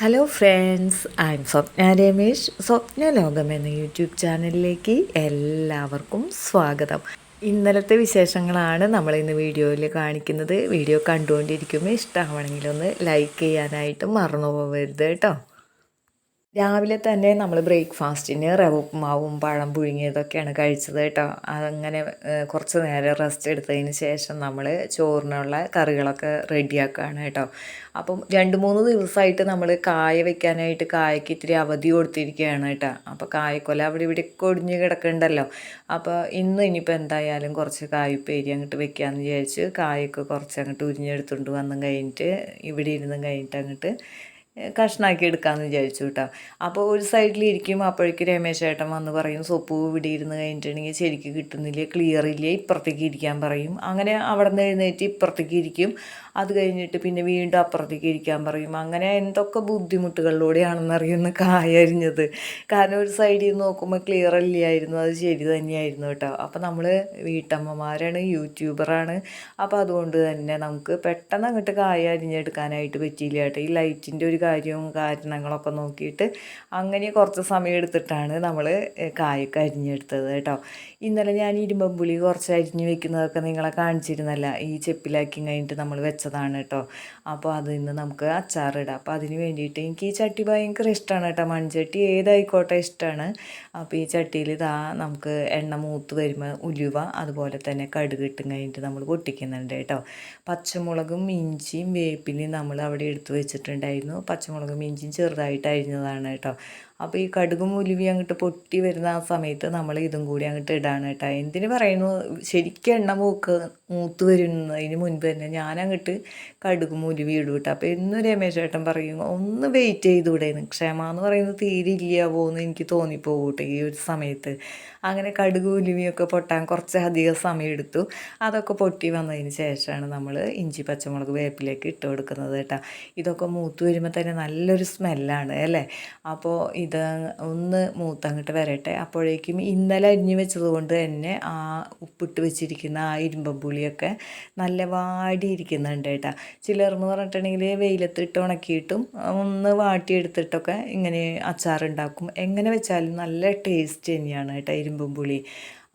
Hello friends I'm Swapna Ramesh Swapna ലോകം എന്ന YouTube ചാനലിലേക്ക് എല്ലാവർക്കും സ്വാഗതം. ഇന്നലത്തെ വിശേഷങ്ങളാണ് നമ്മൾ ഇന്ന് വീഡിയോയിൽ കാണിക്കുന്നത്. വീഡിയോ കണ്ടുകൊണ്ടിരിക്കുമ്പോൾ ഇഷ്ടമാണെങ്കിൽ ഒന്ന് ലൈക്ക് ചെയ്യാനായിട്ട് മറന്നു പോകരുത് കേട്ടോ. രാവിലെ തന്നെ നമ്മൾ ബ്രേക്ക്ഫാസ്റ്റിന് റവ ഉപ്പുമാവും പഴം പുഴുങ്ങിയതൊക്കെയാണ് കഴിച്ചത് കേട്ടോ. അതങ്ങനെ കുറച്ച് നേരം റെസ്റ്റ് എടുത്തതിന് ശേഷം നമ്മൾ ചോറിനുള്ള കറികളൊക്കെ റെഡിയാക്കുകയാണ് കേട്ടോ. അപ്പം രണ്ട് മൂന്ന് ദിവസമായിട്ട് നമ്മൾ കായ വെക്കാനായിട്ട് കായക്ക് ഇത്തിരി അവധി കൊടുത്തിരിക്കുകയാണ് കേട്ടോ. അപ്പോൾ കായക്കൊല അവിടെ ഇവിടെ കൊടിഞ്ഞ് കിടക്കുന്നുണ്ടല്ലോ അപ്പോൾ ഇന്ന് ഇനിയിപ്പോൾ എന്തായാലും കുറച്ച് കായുപ്പേരി അങ്ങോട്ട് വെക്കാമെന്ന് വിചാരിച്ച് കായൊക്കെ കുറച്ച് അങ്ങോട്ട് ഉരിഞ്ഞെടുത്തുകൊണ്ട് വന്നും കഴിഞ്ഞിട്ട് ഇവിടെ ഇരുന്നും കഴിഞ്ഞിട്ട് അങ്ങോട്ട് കഷ്ണാക്കി എടുക്കാമെന്ന് വിചാരിച്ചു കേട്ടോ അപ്പോൾ ഒരു സൈഡിലിരിക്കും അപ്പോഴേക്ക് രമേശ് ചേട്ടൻ വന്ന് പറയും സൊപ്പ് ഇവിടെ ഇരുന്ന് കഴിഞ്ഞിട്ടുണ്ടെങ്കിൽ ശരിക്ക് കിട്ടുന്നില്ല ക്ലിയർ ഇല്ല ഇപ്പുറത്തേക്ക് ഇരിക്കാൻ പറയും. അങ്ങനെ അവിടെ നിന്ന് എഴുന്നേറ്റ് ഇപ്പുറത്തേക്ക് ഇരിക്കും. അത് കഴിഞ്ഞിട്ട് പിന്നെ വീണ്ടും അപ്പുറത്തേക്ക് ഇരിക്കാൻ പറയും. അങ്ങനെ എന്തൊക്കെ ബുദ്ധിമുട്ടുകളിലൂടെയാണെന്ന് അറിയുന്ന കായരിഞ്ഞത് കാരണം ഒരു സൈഡിൽ നിന്ന് നോക്കുമ്പോൾ ക്ലിയർ ഇല്ലായിരുന്നു അത് ശരി തന്നെയായിരുന്നു കേട്ടോ അപ്പോൾ നമ്മൾ വീട്ടമ്മമാരാണ് യൂട്യൂബറാണ് അപ്പോൾ അതുകൊണ്ട് തന്നെ നമുക്ക് പെട്ടെന്ന് അങ്ങോട്ട് കായ അരിഞ്ഞെടുക്കാനായിട്ട് പറ്റിയില്ല കേട്ടോ ഈ ലൈറ്റിന്റെ ഒരു കാര്യവും കാരണങ്ങളൊക്കെ നോക്കിയിട്ട് അങ്ങനെ കുറച്ച് സമയം എടുത്തിട്ടാണ് നമ്മൾ കായൊക്കെ അരിഞ്ഞെടുത്തത് കേട്ടോ. ഇന്നലെ ഞാൻ ഇരുമ്പമ്പുളി കുറച്ച് അരിഞ്ഞ് വെക്കുന്നതൊക്കെ നിങ്ങളെ കാണിച്ചിരുന്നല്ല ഈ ചെപ്പിലാക്കി കഴിഞ്ഞിട്ട് നമ്മൾ വെച്ചതാണ് കേട്ടോ. അപ്പോൾ അത് ഇന്ന് നമുക്ക് അച്ചാറിടാം. അപ്പോൾ അതിന് വേണ്ടിയിട്ട് എനിക്ക് ഈ ചട്ടി ഭയങ്കര ഇഷ്ടമാണ് കേട്ടോ. മൺചട്ടി ഏതായിക്കോട്ടെ ഇഷ്ടമാണ് അപ്പോൾ ഈ ചട്ടിയിൽ ഇതാ നമുക്ക് എണ്ണ മൂത്ത് വരുമ്പോൾ ഉലുവ അതുപോലെ തന്നെ കടുക് ഇട്ടും കഴിഞ്ഞിട്ട് നമ്മൾ പൊട്ടിക്കുന്നുണ്ട് കേട്ടോ. പച്ചമുളകും ഇഞ്ചിയും വേപ്പിലയും നമ്മൾ അവിടെ എടുത്ത് വെച്ചിട്ടുണ്ടായിരുന്നു. പച്ചമുളകും ഇഞ്ചിയും ചെറുതായിട്ട് അരിഞ്ഞതാണ് കേട്ടോ. അപ്പോൾ ഈ കടുകും ഉലുവി അങ്ങോട്ട് പൊട്ടി വരുന്ന ആ സമയത്ത് നമ്മൾ ഇതും കൂടി അങ്ങോട്ട് ഇടാണ് കേട്ടോ. എന്തിന് പറയുന്നു ശരിക്കും എണ്ണ മൂക്ക് മൂത്ത് വരുന്നതിന് മുൻപ് തന്നെ ഞാൻ അങ്ങോട്ട് കടുകും ഉലുവി ഇടും കേട്ടോ. അപ്പോൾ എന്നും രമേശ് ചേട്ടൻ പറയും ഒന്ന് വെയിറ്റ് ചെയ്തുകൂടെ ക്ഷമ എന്ന് പറയുന്നത് തീരെ എന്ന് എനിക്ക് തോന്നിപ്പോകൂട്ടെ ഈ ഒരു സമയത്ത്. അങ്ങനെ കടുക് ഉലുവിയൊക്കെ പൊട്ടാൻ കുറച്ച് അധികം സമയം എടുത്തു. അതൊക്കെ പൊട്ടി വന്നതിന് ശേഷമാണ് നമ്മൾ ഇഞ്ചി പച്ചമുളക് വേപ്പിലേക്ക് ഇട്ട് കൊടുക്കുന്നത് കേട്ടോ. ഇതൊക്കെ മൂത്ത് വരുമ്പോൾ തന്നെ നല്ലൊരു സ്മെല്ലാണ് അല്ലേ? അപ്പോൾ ഇത് ഒന്ന് മൂത്തങ്ങോട്ട് വരട്ടെ. അപ്പോഴേക്കും ഇന്നലെ അരിഞ്ഞു വെച്ചത് കൊണ്ട് തന്നെ ആ ഉപ്പിട്ട് വെച്ചിരിക്കുന്ന ആ ഇരുമ്പമ്പുളിയൊക്കെ നല്ല വാടിയിരിക്കുന്നുണ്ട് കേട്ടോ. ചിലർന്ന് പറഞ്ഞിട്ടുണ്ടെങ്കിൽ വെയിലത്തിട്ട് ഉണക്കിയിട്ടും ഒന്ന് വാട്ടിയെടുത്തിട്ടൊക്കെ ഇങ്ങനെ അച്ചാറുണ്ടാക്കും. എങ്ങനെ വെച്ചാലും നല്ല ടേസ്റ്റ് തന്നെയാണ് കേട്ടോ ഇരുമ്പും പുളി.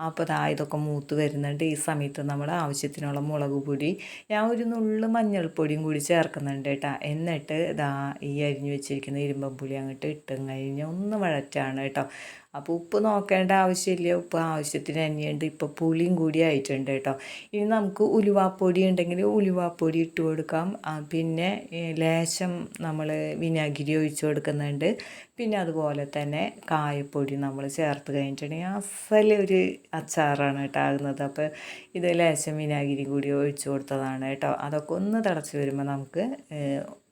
അപ്പോൾ ദാ ഇതൊക്കെ മൂത്ത് വരുന്നുണ്ട്. ഈ സമയത്ത് നമ്മൾ ആവശ്യത്തിനുള്ള മുളക് പൊടി ഞാൻ ഒരു നുള്ളു മഞ്ഞൾപ്പൊടിയും കൂടി ചേർക്കുന്നുണ്ട് കേട്ടോ. എന്നിട്ട് ദാ ഈ അരിഞ്ഞു വെച്ചിരിക്കുന്ന ഇരുമ്പം പുളി അങ്ങോട്ട് ഇട്ടും കഴിഞ്ഞ് ഒന്ന് വഴറ്റാണ് കേട്ടോ. അപ്പോൾ ഉപ്പ് നോക്കേണ്ട ആവശ്യമില്ല. ഉപ്പ് ആവശ്യത്തിന് തന്നെയുണ്ട്. ഇപ്പോൾ പുളിയും കൂടി ആയിട്ടുണ്ട് കേട്ടോ. ഇനി നമുക്ക് ഉലുവാപ്പൊടി ഉണ്ടെങ്കിൽ ഉലുവാപ്പൊടി ഇട്ട് കൊടുക്കാം. പിന്നെ ലേശം നമ്മൾ വിനാഗിരി ഒഴിച്ച് കൊടുക്കുന്നുണ്ട്. പിന്നെ അതുപോലെ തന്നെ കായപ്പൊടി നമ്മൾ ചേർത്ത് കഴിഞ്ഞിട്ടുണ്ടെങ്കിൽ അസല ഒരു അച്ചാറാണ് കേട്ടോ ആകുന്നത്. അപ്പോൾ ഇത് ലേശം വിനാഗിരി കൂടി ഒഴിച്ച് കൊടുത്തതാണ് കേട്ടോ. അതൊക്കെ ഒന്ന് തിളച്ച് വരുമ്പോൾ നമുക്ക്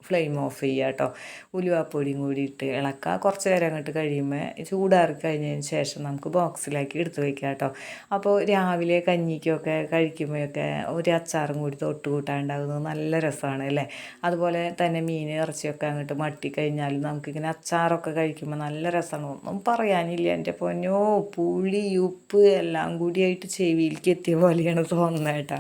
ഫ്ലെയിം ഓഫ് ചെയ്യുക കേട്ടോ. ഉലുവാപ്പൊടിയും കൂടി ഇട്ട് ഇളക്കുക. കുറച്ച് നേരം അങ്ങോട്ട് കഴിയുമ്പോൾ ചൂടാറി കഴിഞ്ഞതിന് ശേഷം നമുക്ക് ബോക്സിലാക്കി എടുത്ത് വയ്ക്കുക കേട്ടോ. അപ്പോൾ രാവിലെ കഞ്ഞിക്കൊക്കെ കഴിക്കുമ്പോഴൊക്കെ ഒരു അച്ചാറും കൂടി തൊട്ട് കൂട്ടാണ്ടാകുന്നത് നല്ല രസമാണ് അല്ലേ? അതുപോലെ തന്നെ മീൻ ഇറച്ചിയൊക്കെ അങ്ങോട്ട് മട്ടി കഴിഞ്ഞാലും നമുക്കിങ്ങനെ അച്ചാറൊക്കെ കഴിക്കുമ്പോൾ നല്ല രസമാണ്. ഒന്നും പറയാനില്ല. എന്റെ പൊന്നോ പുളി ഉപ്പ് എല്ലാം കൂടിയായിട്ട് ചെവിയിലേക്ക് എത്തിയ പോലെയാണ് തോന്നുന്നത് കേട്ടോ.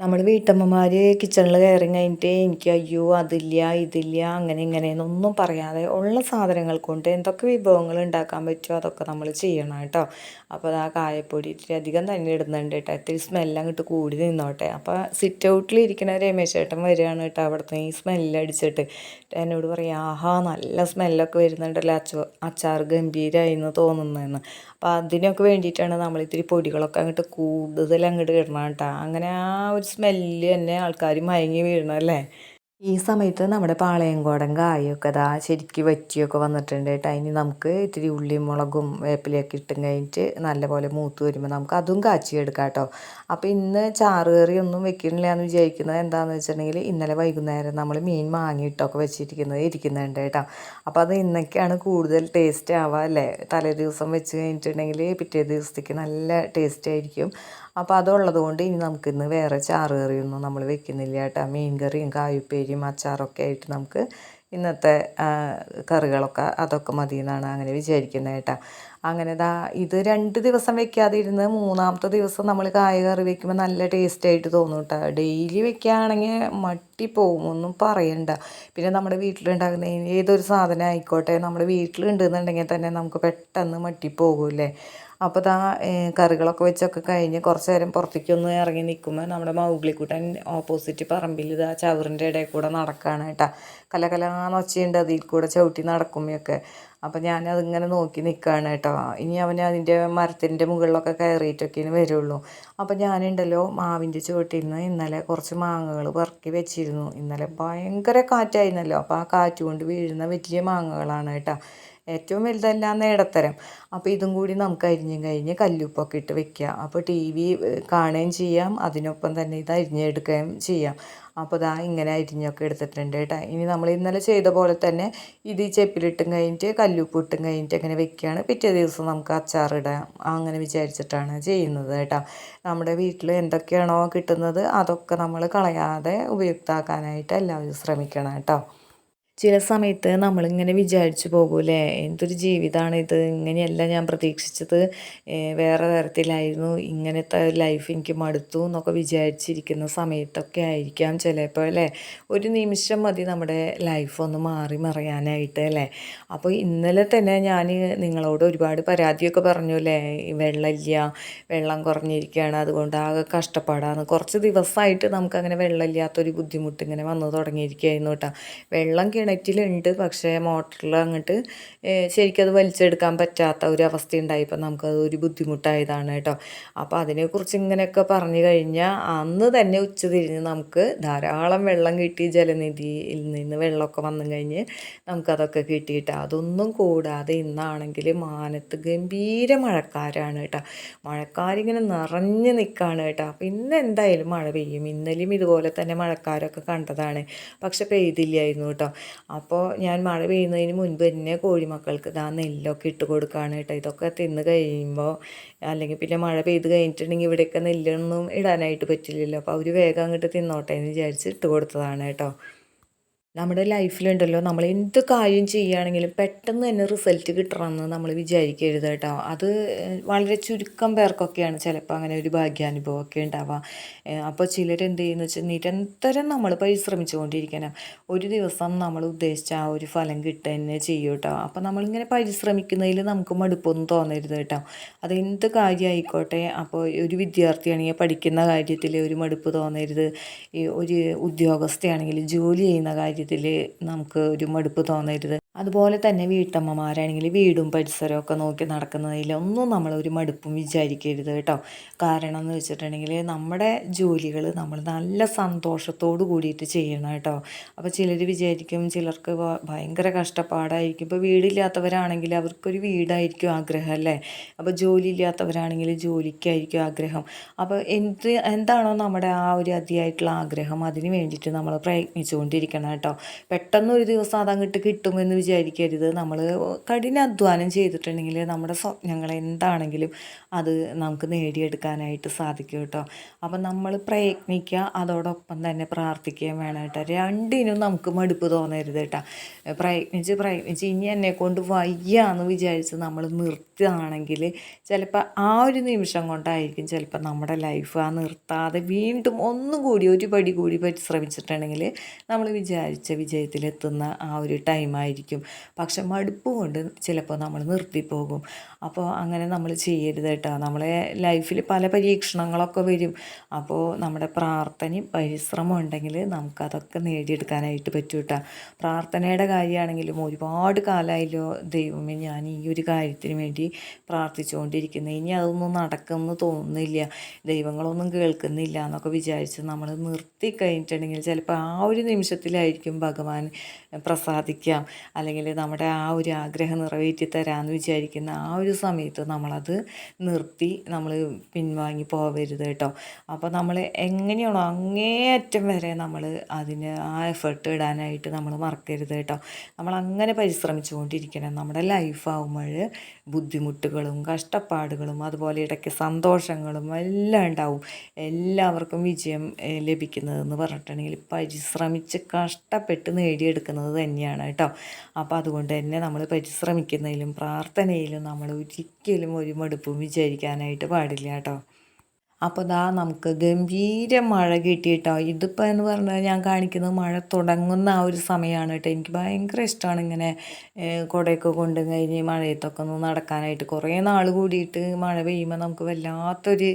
നമ്മൾ വീട്ടമ്മമാർ കിച്ചണിൽ കയറി കഴിഞ്ഞിട്ട് എനിക്ക് അയ്യോ അതില്ല ഇതില്ല അങ്ങനെ ഇങ്ങനെ ഇങ്ങനെയെന്നൊന്നും പറയാതെ ഉള്ള സാധനങ്ങൾ കൊണ്ട് എന്തൊക്കെ വിഭവങ്ങൾ ഉണ്ടാക്കാൻ പറ്റുമോ അതൊക്കെ നമ്മൾ ചെയ്യണം കേട്ടോ. അപ്പോൾ അത് ആ കായപ്പൊടി ഇത്തിരി അധികം തന്നെ ഇടുന്നുണ്ട് കേട്ടോ. ഇത്തിരി സ്മെല്ല് അങ്ങോട്ട് കൂടി നിന്നോട്ടെ. അപ്പോൾ സിറ്റ് ഔട്ടിൽ ഇരിക്കുന്ന രമേശ് ചേട്ടൻ വരികയാണ് കേട്ടോ അവിടുത്തെ ഈ സ്മെല്ലടിച്ചിട്ട് എന്നോട് പറയാം ആഹാ നല്ല സ്മെല്ലൊക്കെ വരുന്നുണ്ടല്ലോ. അച്ച അച്ചാർ ഗംഭീരമായി എന്ന് തോന്നുന്നതെന്ന് അപ്പോൾ അതിനൊക്കെ വേണ്ടിയിട്ടാണ് നമ്മൾ ഇത്തിരി പൊടികളൊക്കെ അങ്ങോട്ട് കൂടുതൽ അങ്ങോട്ട് ഇടണം കേട്ടോ. അങ്ങനെ ആ ഒരു സ്മെല്ല് തന്നെ ആൾക്കാർ മയങ്ങി വീഴണം അല്ലേ? ഈ സമയത്ത് നമ്മുടെ പാളയംകോടൻ കായൊക്കെ അതാ ശരിക്ക് വറ്റിയൊക്കെ വന്നിട്ടുണ്ട്. കേട്ടോ ഇനി നമുക്ക് ഇത്തിരി ഉള്ളിയും മുളകും വേപ്പിലയൊക്കെ ഇട്ടും കഴിഞ്ഞിട്ട് നല്ലപോലെ മൂത്ത് വരുമ്പോൾ നമുക്ക് അതും കാച്ചിയെടുക്കാം കേട്ടോ അപ്പോൾ ഇന്ന് ചാറ് കറി ഒന്നും വെക്കണില്ല എന്ന് വിചാരിക്കുന്നത് എന്താണെന്ന് വെച്ചിട്ടുണ്ടെങ്കിൽ ഇന്നലെ വൈകുന്നേരം നമ്മൾ മീൻ വാങ്ങിയിട്ടൊക്കെ വെച്ചിരിക്കുന്നത് ഇരിക്കുന്നുണ്ട് കേട്ടോ അപ്പോൾ അത് ഇന്നൊക്കെയാണ് കൂടുതൽ ടേസ്റ്റ് ആവുക അല്ലേ? തലേ ദിവസം വെച്ച് കഴിഞ്ഞിട്ടുണ്ടെങ്കിൽ പിറ്റേ ദിവസത്തേക്ക് നല്ല ടേസ്റ്റ് ആയിരിക്കും. അപ്പോൾ അതുള്ളത് കൊണ്ട് ഇനി നമുക്കിന്ന് വേറെ ചാറ് കറിയൊന്നും നമ്മൾ വെക്കുന്നില്ല കേട്ടോ. മീൻ കറിയും കായുപ്പേരിയും അച്ചാറൊക്കെ ആയിട്ട് നമുക്ക് ഇന്നത്തെ കറികളൊക്കെ അതൊക്കെ മതി എന്നാണ് അങ്ങനെ വിചാരിക്കുന്നത് കേട്ടോ. അങ്ങനെ ദാ ഇത് രണ്ട് ദിവസം വെക്കാതെ ഇരുന്ന് മൂന്നാമത്തെ ദിവസം നമ്മൾ കായ കറി വെക്കുമ്പോൾ നല്ല ടേസ്റ്റ് ആയിട്ട് തോന്നും കേട്ടോ. ഡെയിലി വെക്കുകയാണെങ്കിൽ മട്ടി ഒന്നും പറയണ്ട. പിന്നെ നമ്മുടെ വീട്ടിലുണ്ടാകുന്ന ഏതൊരു സാധനം ആയിക്കോട്ടെ നമ്മുടെ വീട്ടിലുണ്ടെന്നുണ്ടെങ്കിൽ തന്നെ നമുക്ക് പെട്ടെന്ന് മട്ടിപ്പോകൂലേ അപ്പോൾ താ കറികളൊക്കെ വെച്ചൊക്കെ കഴിഞ്ഞ് കുറച്ച് നേരം പുറത്തേക്കൊന്ന് ഇറങ്ങി നിൽക്കുമ്പോൾ നമ്മുടെ മൗഗ്ലിക്കുട്ടൻ ഓപ്പോസിറ്റ് പറമ്പിൽ ഇതാ ചവറിന്റെ ഇടയിൽ കൂടെ നടക്കുകയാണ് കേട്ടോ. കലകലാന്ന് ഒച്ചയുണ്ട് അതിൽ കൂടെ ചവിട്ടി നടക്കുമ്പോഴൊക്കെ അപ്പം ഞാനതിങ്ങനെ നോക്കി നിൽക്കുകയാണ് കേട്ടോ. ഇനി അവൻ അതിന്റെ മരത്തിന്റെ മുകളിലൊക്കെ കയറിയിട്ടൊക്കെ വരുള്ളൂ. അപ്പം ഞാനുണ്ടല്ലോ മാവിന്റെ ചുവട്ടിൽ നിന്ന് ഇന്നലെ കുറച്ച് മാങ്ങകൾ പറക്കി വെച്ചിരുന്നു. ഇന്നലെ ഭയങ്കര കാറ്റായിരുന്നല്ലോ. അപ്പോൾ ആ കാറ്റുകൊണ്ട് വീഴുന്ന വലിയ മാങ്ങകളാണ് കേട്ടോ. ഏറ്റവും വലുതെല്ലാം ഇടത്തരം. അപ്പോൾ ഇതും കൂടി നമുക്ക് അരിഞ്ഞും കഴിഞ്ഞ് കല്ലുപ്പൊക്കെ ഇട്ട് വെക്കുക അപ്പോൾ ടി വി കാണുകയും ചെയ്യാം. അതിനൊപ്പം തന്നെ ഇത് അരിഞ്ഞെടുക്കുകയും ചെയ്യാം. അപ്പോൾ ഇതാ ഇങ്ങനെ അരിഞ്ഞൊക്കെ എടുത്തിട്ടുണ്ട് കേട്ടോ. ഇനി നമ്മൾ ഇന്നലെ ചെയ്ത പോലെ തന്നെ ഇത് ഈ ചെപ്പിലിട്ടും കഴിഞ്ഞിട്ട് കല്ലുപ്പ് ഇട്ടും കഴിഞ്ഞിട്ട് അങ്ങനെ വെക്കുകയാണ് പിറ്റേ ദിവസം നമുക്ക് അച്ചാറിടാം. അങ്ങനെ വിചാരിച്ചിട്ടാണ് ചെയ്യുന്നത് കേട്ടോ. നമ്മുടെ വീട്ടിൽ എന്തൊക്കെയാണോ കിട്ടുന്നത് അതൊക്കെ നമ്മൾ കളയാതെ ഉപയുക്തമാക്കാനായിട്ട് എല്ലാവരും ശ്രമിക്കണം കേട്ടോ. ചില സമയത്ത് നമ്മളിങ്ങനെ വിചാരിച്ചു പോകൂലേ എന്തൊരു ജീവിതമാണ് ഇത്? ഇങ്ങനെയല്ല ഞാൻ പ്രതീക്ഷിച്ചത്. വേറെ തരത്തിലായിരുന്നു. ഇങ്ങനത്തെ ലൈഫ് എനിക്ക് മടുത്തു എന്നൊക്കെ വിചാരിച്ചിരിക്കുന്ന സമയത്തൊക്കെ ആയിരിക്കാം ചിലപ്പോൾ അല്ലേ? ഒരു നിമിഷം മതി നമ്മുടെ ലൈഫ് ഒന്ന് മാറി മറിയാനായിട്ട് അല്ലേ? അപ്പോൾ ഇന്നലെ തന്നെ ഞാൻ നിങ്ങളോട് ഒരുപാട് പരാതിയൊക്കെ പറഞ്ഞു അല്ലേ? വെള്ളമില്ല വെള്ളം കുറഞ്ഞിരിക്കുകയാണ് അതുകൊണ്ട് ആകെ കഷ്ടപ്പാടാണ്. കുറച്ച് ദിവസമായിട്ട് നമുക്കങ്ങനെ വെള്ളമില്ലാത്തൊരു ബുദ്ധിമുട്ട് ഇങ്ങനെ വന്നു തുടങ്ങിയിരിക്കുകയായിരുന്നു കേട്ടോ. വെള്ളം കിണറ്റിലുണ്ട് പക്ഷേ മോട്ടറിൽ അങ്ങോട്ട് ശരിക്കും അത് വലിച്ചെടുക്കാൻ പറ്റാത്ത ഒരു അവസ്ഥ ഉണ്ടായപ്പോൾ നമുക്കത് ഒരു ബുദ്ധിമുട്ടായതാണ് കേട്ടോ. അപ്പോൾ അതിനെക്കുറിച്ച് ഇങ്ങനെയൊക്കെ പറഞ്ഞു കഴിഞ്ഞാൽ അന്ന് തന്നെ ഉച്ച തിരിഞ്ഞ് നമുക്ക് ധാരാളം വെള്ളം കിട്ടി ജലനിധിയിൽ നിന്ന് വെള്ളമൊക്കെ വന്നു കഴിഞ്ഞ് നമുക്കതൊക്കെ കിട്ടിയിട്ട്. അതൊന്നും കൂടാതെ ഇന്നാണെങ്കിൽ മാനത്ത് ഗംഭീര മഴക്കാരാണ് കേട്ടോ. മഴക്കാരിങ്ങനെ നിറഞ്ഞു നിൽക്കുകയാണ് കേട്ടോ. അപ്പോൾ ഇന്ന് എന്തായാലും മഴ പെയ്യും. ഇന്നലെയും ഇതുപോലെ തന്നെ മഴക്കാരൊക്കെ കണ്ടതാണ്. പക്ഷെ പെയ്തില്ലായിരുന്നു കേട്ടോ. അപ്പോൾ ഞാൻ മഴ പെയ്യുന്നതിന് മുൻപ് തന്നെ കോഴിമക്കൾക്ക് ഇതാ നെല്ലൊക്കെ ഇട്ട് കൊടുക്കുകയാണ് കേട്ടോ. ഇതൊക്കെ തിന്ന് കഴിയുമ്പോൾ അല്ലെങ്കിൽ പിന്നെ മഴ പെയ്ത് കഴിഞ്ഞിട്ടുണ്ടെങ്കിൽ ഇവിടെയൊക്കെ നെല്ലൊന്നും ഇടാനായിട്ട് പറ്റില്ലല്ലോ. അപ്പോൾ അവർ വേഗം അങ്ങോട്ട് തിന്നോട്ടെ എന്ന് വിചാരിച്ച് ഇട്ട് കൊടുത്തതാണ് കേട്ടോ. നമ്മുടെ ലൈഫിലുണ്ടല്ലോ നമ്മൾ എന്ത് കാര്യം ചെയ്യുകയാണെങ്കിലും പെട്ടെന്ന് തന്നെ റിസൾട്ട് കിട്ടണമെന്ന് നമ്മൾ വിചാരിക്കരുത് കേട്ടോ. അത് വളരെ ചുരുക്കം പേർക്കൊക്കെയാണ് ചിലപ്പോൾ അങ്ങനെ ഒരു ഭാഗ്യാനുഭവമൊക്കെ ഉണ്ടാവുക. അപ്പോൾ ചിലരെന്ത് ചെയ്യുന്നു വെച്ചാൽ നിരന്തരം നമ്മൾ പരിശ്രമിച്ചുകൊണ്ടിരിക്കണം ഒരു ദിവസം നമ്മൾ ഉദ്ദേശിച്ച ആ ഒരു ഫലം കിട്ടുക തന്നെ ചെയ്യും കേട്ടോ. അപ്പോൾ നമ്മളിങ്ങനെ പരിശ്രമിക്കുന്നതിൽ നമുക്ക് മടുപ്പൊന്നും തോന്നരുത് കേട്ടോ. അത് എന്ത് കാര്യമായിക്കോട്ടെ അപ്പോൾ ഒരു വിദ്യാർത്ഥിയാണെങ്കിൽ പഠിക്കുന്ന കാര്യത്തിൽ ഒരു മടുപ്പ് തോന്നരുത്. ഒരു ഉദ്യോഗസ്ഥയാണെങ്കിൽ ജോലി ചെയ്യുന്ന കാര്യത്തിൽ നമുക്ക് ഒരു മടുപ്പ് തോന്നരുത്. അതുപോലെ തന്നെ വീട്ടമ്മമാരാണെങ്കിൽ വീടും പരിസരവും ഒക്കെ നോക്കി നമ്മൾ ഒരു മടുപ്പും വിചാരിക്കരുത് കേട്ടോ. കാരണം എന്ന് വെച്ചിട്ടുണ്ടെങ്കിൽ നമ്മുടെ ജോലികൾ നമ്മൾ നല്ല സന്തോഷത്തോട് കൂടിയിട്ട് ചെയ്യണം കേട്ടോ. അപ്പോൾ ചിലർ വിചാരിക്കും ചിലർക്ക് ഭയങ്കര കഷ്ടപ്പാടായിരിക്കും. ഇപ്പോൾ വീടില്ലാത്തവരാണെങ്കിൽ അവർക്കൊരു വീടായിരിക്കും ആഗ്രഹം അല്ലേ? അപ്പോൾ ജോലി ഇല്ലാത്തവരാണെങ്കിൽ ജോലിക്കായിരിക്കും ആഗ്രഹം. അപ്പോൾ എന്ത് എന്താണോ നമ്മുടെ ആ ഒരു അതിയായിട്ടുള്ള ആഗ്രഹം അതിന് വേണ്ടിയിട്ട് നമ്മൾ പ്രയത്നിച്ചുകൊണ്ടിരിക്കണം കേട്ടോ. പെട്ടെന്ന് ഒരു ദിവസം അതങ്ങോട്ട് കിട്ടുമെന്ന് വിചാരിക്കരുത്. നമ്മൾ കഠിന കഠിനാധ്വാനം ചെയ്തിട്ടുണ്ടെങ്കിൽ നമ്മുടെ സ്വപ്നങ്ങൾ എന്താണെങ്കിലും അത് നമുക്ക് നേടിയെടുക്കാനായിട്ട് സാധിക്കും കേട്ടോ. അപ്പം നമ്മൾ പ്രയത്നിക്കുക അതോടൊപ്പം തന്നെ പ്രാർത്ഥിക്കുകയും വേണം കേട്ടോ. രണ്ടിനും നമുക്ക് മടുപ്പ് തോന്നരുത് കേട്ടോ. പ്രയത്നിച്ച് പ്രയത്നിച്ച് ഇനി എന്നെ കൊണ്ട് വയ്യ എന്ന് വിചാരിച്ച് നമ്മൾ നിർത്തുകയാണെങ്കിൽ ചിലപ്പോൾ ആ ഒരു നിമിഷം കൊണ്ടായിരിക്കും ചിലപ്പോൾ നമ്മുടെ ലൈഫ് ആ നിർത്താതെ വീണ്ടും ഒന്നും കൂടി ഒരു പടി കൂടി പരിശ്രമിച്ചിട്ടുണ്ടെങ്കിൽ നമ്മൾ വിചാരിച്ച വിജയത്തിലെത്തുന്ന ആ ഒരു ടൈമായിരിക്കും. പക്ഷെ മടുപ്പ് കൊണ്ട് ചിലപ്പോൾ നമ്മൾ നിർത്തിപ്പോകും അപ്പോൾ അങ്ങനെ നമ്മൾ ചെയ്യരുത് കേട്ടോ. നമ്മളെ ലൈഫിൽ പല പരീക്ഷണങ്ങളൊക്കെ വരും. അപ്പോൾ നമ്മുടെ പ്രാർത്ഥനയും പരിശ്രമം ഉണ്ടെങ്കിൽ നമുക്കതൊക്കെ നേടിയെടുക്കാനായിട്ട് പറ്റും കേട്ടോ. പ്രാർത്ഥനയുടെ കാര്യമാണെങ്കിലും ഒരുപാട് കാലമായല്ലോ ദൈവമേ ഞാൻ ഈ ഒരു കാര്യത്തിന് വേണ്ടി പ്രാർത്ഥിച്ചുകൊണ്ടിരിക്കുന്നത് ഇനി അതൊന്നും നടക്കുമെന്ന് തോന്നുന്നില്ല. ദൈവങ്ങളൊന്നും കേൾക്കുന്നില്ല എന്നൊക്കെ വിചാരിച്ച് നമ്മൾ നിർത്തി കഴിഞ്ഞിട്ടുണ്ടെങ്കിൽ ചിലപ്പോൾ ആ ഒരു നിമിഷത്തിലായിരിക്കും ഭഗവാൻ പ്രസാദിക്കാം. അല്ലെങ്കിൽ നമ്മുടെ ആ ഒരു ആഗ്രഹം നിറവേറ്റി തരാമെന്ന് വിചാരിക്കുന്ന ആ ഒരു സമയത്ത് നമ്മളത് നിർത്തി നമ്മൾ പിൻവാങ്ങി പോവരുത് കേട്ടോ. അപ്പോൾ നമ്മൾ എങ്ങനെയാണോ അങ്ങേയറ്റം വരെ നമ്മൾ അതിന് ആ എഫേർട്ട് ഇടാനായിട്ട് നമ്മൾ മറക്കരുത് കേട്ടോ. നമ്മൾ അങ്ങനെ പരിശ്രമിച്ചുകൊണ്ടിരിക്കണം. നമ്മുടെ ലൈഫാകുമ്പോൾ ബുദ്ധിമുട്ടുകളും കഷ്ടപ്പാടുകളും അതുപോലെ ഇടയ്ക്ക് സന്തോഷങ്ങളും എല്ലാം ഉണ്ടാവും. എല്ലാവർക്കും വിജയം ലഭിക്കുന്നതെന്ന് പറഞ്ഞിട്ടുണ്ടെങ്കിൽ പരിശ്രമിച്ച് കഷ്ടപ്പെട്ട് നേടിയെടുക്കുന്നത് തന്നെയാണ് കേട്ടോ. അപ്പോൾ അതുകൊണ്ട് തന്നെ നമ്മൾ പരിശ്രമിക്കുന്നതിലും പ്രാർത്ഥനയിലും നമ്മൾ ഒരിക്കലും ഒരു മടുപ്പും വിചാരിക്കാനായിട്ട് പാടില്ല കേട്ടോ. അപ്പോൾ ദാ നമുക്ക് ഗംഭീര മഴ കിട്ടിയിട്ടോ. ഇതിപ്പോൾ എന്ന് പറഞ്ഞാൽ ഞാൻ കാണിക്കുന്നത് മഴ തുടങ്ങുന്ന ആ ഒരു സമയമാണ് കേട്ടോ. എനിക്ക് ഭയങ്കര ഇഷ്ടമാണ് ഇങ്ങനെ കുടയൊക്കെ കൊണ്ട് കഴിഞ്ഞ് മഴയത്തൊക്കെ ഒന്ന് നടക്കാനായിട്ട്. കുറേ നാൾ കൂടിയിട്ട് മഴ പെയ്യുമ്പോൾ നമുക്ക് വല്ലാത്തൊരു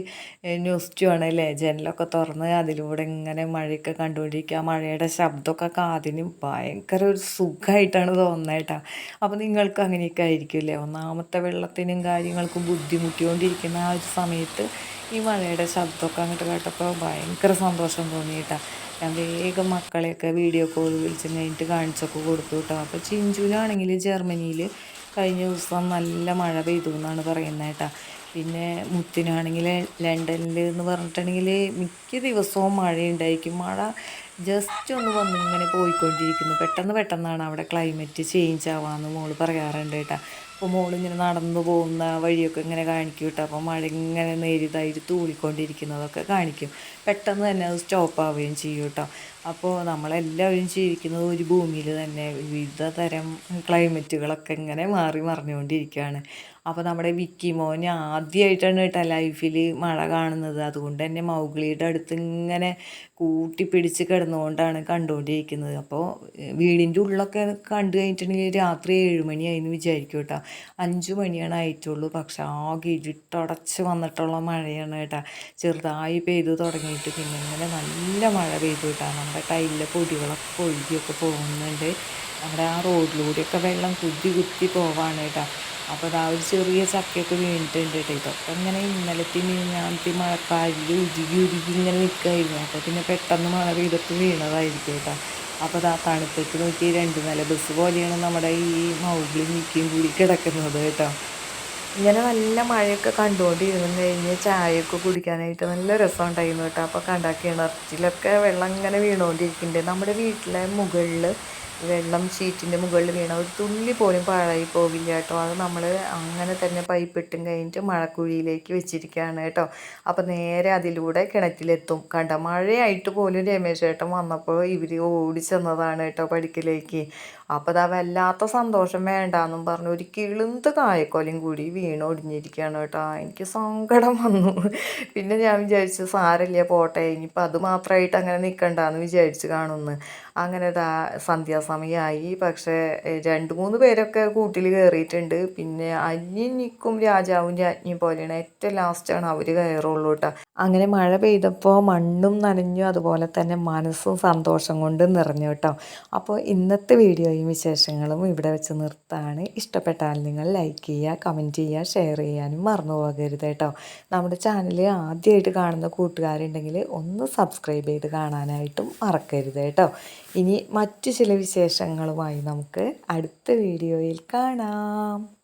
ന്യൂസ്റ്റുമാണ് അല്ലേ? ജനലൊക്കെ തുറന്ന് അതിലൂടെ ഇങ്ങനെ മഴയൊക്കെ കണ്ടുകൊണ്ടിരിക്കുക. മഴയുടെ ശബ്ദമൊക്കെ കാതിന് ഭയങ്കര ഒരു സുഖമായിട്ടാണ് തോന്നുന്നത് കേട്ടോ. അപ്പോൾ നിങ്ങൾക്ക് അങ്ങനെയൊക്കെ ആയിരിക്കും അല്ലേ? ഒന്നാമത്തെ വെള്ളത്തിനും കാര്യങ്ങൾക്കും ബുദ്ധിമുട്ടിക്കൊണ്ടിരിക്കുന്ന ആ ഒരു സമയത്ത് ഈ മഴയുടെ ശബ്ദമൊക്കെ അങ്ങോട്ട് കേട്ടപ്പോൾ ഭയങ്കര സന്തോഷം തോന്നി കേട്ടോ. ഞാൻ വേഗം മക്കളെയൊക്കെ വീഡിയോ കോൾ വിളിച്ച് കഴിഞ്ഞിട്ട് കാണിച്ചൊക്കെ കൊടുത്തു കേട്ടോ. അപ്പോൾ ചിഞ്ചുലാണെങ്കിൽ ജർമ്മനിയിൽ കഴിഞ്ഞ ദിവസം നല്ല മഴ പെയ്തു എന്നാണ് പറയുന്നത് കേട്ടോ. പിന്നെ മുത്തിനാണെങ്കിൽ ലണ്ടനിൽ എന്ന് പറഞ്ഞിട്ടുണ്ടെങ്കിൽ മിക്ക ദിവസവും മഴയുണ്ടായിരിക്കും. മഴ ജസ്റ്റ് ഒന്ന് വന്ന് ഇങ്ങനെ പോയിക്കൊണ്ടിരിക്കുന്നു. പെട്ടെന്ന് പെട്ടെന്നാണ് അവിടെ ക്ലൈമറ്റ് ചേഞ്ച് ആവാമെന്ന് മോൾ പറയാറുണ്ട് കേട്ടോ. അപ്പോൾ മോളിങ്ങനെ നടന്നു പോകുന്ന വഴിയൊക്കെ ഇങ്ങനെ കാണിക്കും കേട്ടോ. അപ്പോൾ മഴ ഇങ്ങനെ നേരിതായിട്ട് തൂളിക്കൊണ്ടിരിക്കുന്നതൊക്കെ കാണിക്കും. പെട്ടെന്ന് തന്നെ അത് സ്റ്റോപ്പ് ആവുകയും ചെയ്യും കേട്ടോ. അപ്പോൾ നമ്മളെല്ലാവരും ജീവിക്കുന്നത് ഒരു ഭൂമിയിൽ തന്നെ വിവിധ തരം ക്ലൈമറ്റുകളൊക്കെ ഇങ്ങനെ മാറി മറിഞ്ഞുകൊണ്ടിരിക്കുകയാണ്. അപ്പോൾ നമ്മുടെ വിക്കി മോൻ ആദ്യമായിട്ടാണ് കേട്ടോ ലൈഫിൽ മഴ കാണുന്നത്. അതുകൊണ്ട് തന്നെ മൗഗ്ലിയുടെ അടുത്ത് ഇങ്ങനെ കൂട്ടിപ്പിടിച്ച് കിടന്നുകൊണ്ടാണ് കണ്ടുകൊണ്ടിരിക്കുന്നത് അപ്പോൾ വീടിന്റെ ഉള്ളൊക്കെ കണ്ടു കഴിഞ്ഞിട്ടുണ്ടെങ്കിൽ രാത്രി ഏഴ് മണിയായി എന്ന് വിചാരിക്കും കേട്ടോ. അഞ്ച് മണിയാണ് ആയിട്ടുള്ളൂ. പക്ഷെ ആകെ ഇരുട്ടടച്ച് വന്നിട്ടുള്ള മഴയാണ് കേട്ടോ. ചെറുതായി പെയ്തു തുടങ്ങിയിട്ട് പിന്നെ ഇങ്ങനെ നല്ല മഴ പെയ്തു കേട്ടോ. നമ്മുടെ ടൈലിലെ പൊടികളൊക്കെ ഒഴുകിയൊക്കെ പോകുന്നുണ്ട്. നമ്മുടെ ആ റോഡിലൂടെയൊക്കെ വെള്ളം കുത്തി കുത്തി പോവാണ് കേട്ടോ. അപ്പോൾ അതാ ഒരു ചെറിയ ചക്കയൊക്കെ വീണിട്ടുണ്ട് കേട്ടോ. ഇതൊക്കെ ഇങ്ങനെ ഇന്നലത്തെ മിനിഞ്ഞാന്നത്തെ മഴക്കാലിൽ ഉരുകി ഉരുകി ഇങ്ങനെ നിൽക്കുമായിരുന്നു അപ്പോൾ പിന്നെ പെട്ടെന്ന് മഴ പെയ്തൊക്കെ വീണതായിരിക്കും കേട്ടോ. അപ്പോൾ അതാ തണുപ്പത്ത് നോക്കി രണ്ട് നില ബസ് പോലെയാണ് നമ്മുടെ ഈ മൗഗ്ലി നിൽക്കുകയും കൂടി കിടക്കുന്നത് കേട്ടോ. ഇങ്ങനെ നല്ല മഴയൊക്കെ കണ്ടുകൊണ്ടിരുന്നു. കഴിഞ്ഞ് ചായയൊക്കെ കുടിക്കാനായിട്ട് നല്ല രസം ഉണ്ടായിരുന്നു കേട്ടോ. അപ്പോൾ കണ്ട കിണറ്റിലൊക്കെ വെള്ളം ഇങ്ങനെ വീണുകൊണ്ടിരിക്കുന്നുണ്ട് നമ്മുടെ വീട്ടിലെ മുകളിൽ വെള്ളം ഷീറ്റിന്റെ മുകളിൽ വീണ ഒരു തുള്ളി പോലും പാഴായി പോവില്ല കേട്ടോ. അത് നമ്മൾ അങ്ങനെ തന്നെ പൈപ്പ് ഇട്ടും കഴിഞ്ഞിട്ട് മഴക്കുഴിയിലേക്ക് വെച്ചിരിക്കുകയാണ് കേട്ടോ. അപ്പോൾ നേരെ അതിലൂടെ കിണറ്റിലെത്തും. കണ്ട? മഴയായിട്ട് പോലും രമേശ് ചേട്ടൻ വന്നപ്പോൾ ഇവർ ഓടി ചെന്നതാണ് കേട്ടോ പഠിക്കലേക്ക് അപ്പോൾ അതാ വല്ലാത്ത സന്തോഷം വേണ്ടാന്നും പറഞ്ഞു. ഒരു കിളുന്ത് കായക്കൊലയും കൂടി വീണ് ഒടിഞ്ഞിരിക്കുകയാണ് കേട്ടോ. എനിക്ക് സങ്കടം വന്നു. പിന്നെ ഞാൻ വിചാരിച്ചു സാരല്ല പോട്ടെ ഇനിയിപ്പോൾ അത് മാത്രമായിട്ട് അങ്ങനെ നിൽക്കണ്ടെന്ന് വിചാരിച്ച് കാണുന്നു. അങ്ങനെ ദാ സന്ധ്യാസമയമായി പക്ഷേ രണ്ട് മൂന്ന് പേരൊക്കെ കൂട്ടിൽ കയറിയിട്ടുണ്ട് പിന്നെ അന്യനിക്കും രാജാവും രാജ്ഞിയും പോലെയാണ്. ഏറ്റവും ലാസ്റ്റാണ് അവർ കയറുള്ളൂ കേട്ടോ. അങ്ങനെ മഴ പെയ്തപ്പോൾ മണ്ണും നനഞ്ഞു അതുപോലെ തന്നെ മനസ്സും സന്തോഷം കൊണ്ട് നിറഞ്ഞു കേട്ടോ. അപ്പോൾ ഇന്നത്തെ വീഡിയോയും വിശേഷങ്ങളും ഇവിടെ വെച്ച് നിർത്താണ്. ഇഷ്ടപ്പെട്ടാൽ നിങ്ങൾ ലൈക്ക് ചെയ്യുക കമന്റ് ചെയ്യുക ഷെയർ ചെയ്യാനും മറന്നു പോകരുത് കേട്ടോ. നമ്മുടെ ചാനൽ ആദ്യമായിട്ട് കാണുന്ന കൂട്ടുകാരുണ്ടെങ്കിൽ ഒന്ന് സബ്സ്ക്രൈബ് ചെയ്ത് കാണാനായിട്ടും മറക്കരുത് കേട്ടോ. ഇനി മറ്റു ചില വിശേഷങ്ങളുമായി നമുക്ക് അടുത്ത വീഡിയോയിൽ കാണാം.